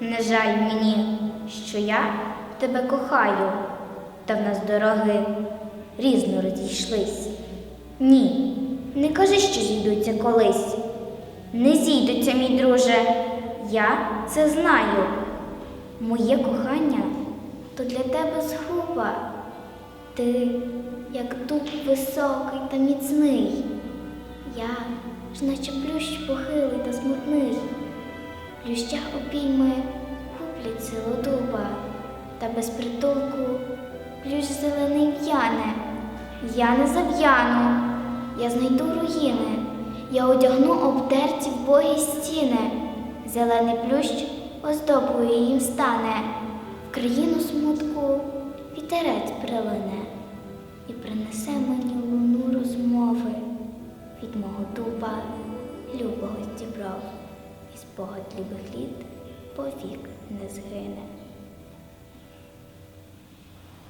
Не жаль мені, що я тебе кохаю, та в нас дороги різно розійшлись. Ні, не кажи, що зійдуться колись. Не зійдуться, мій друже, я це знаю. Моє кохання то для тебе згуба. Ти, як дуб високий та міцний, я ж наче плющ похилий та смутний. Плюща обійми куплять силу дуба, та без притулку плющ зелений в'яне. Я не зав'яну, я знайду руїни, я одягну обдерті вбогі стіни. Зелений плющ оздобою їм стане, в країну смутку вітерець прилине. І принесе мені луну розмови від мого дуба любого і спогад любих літ повік не згине.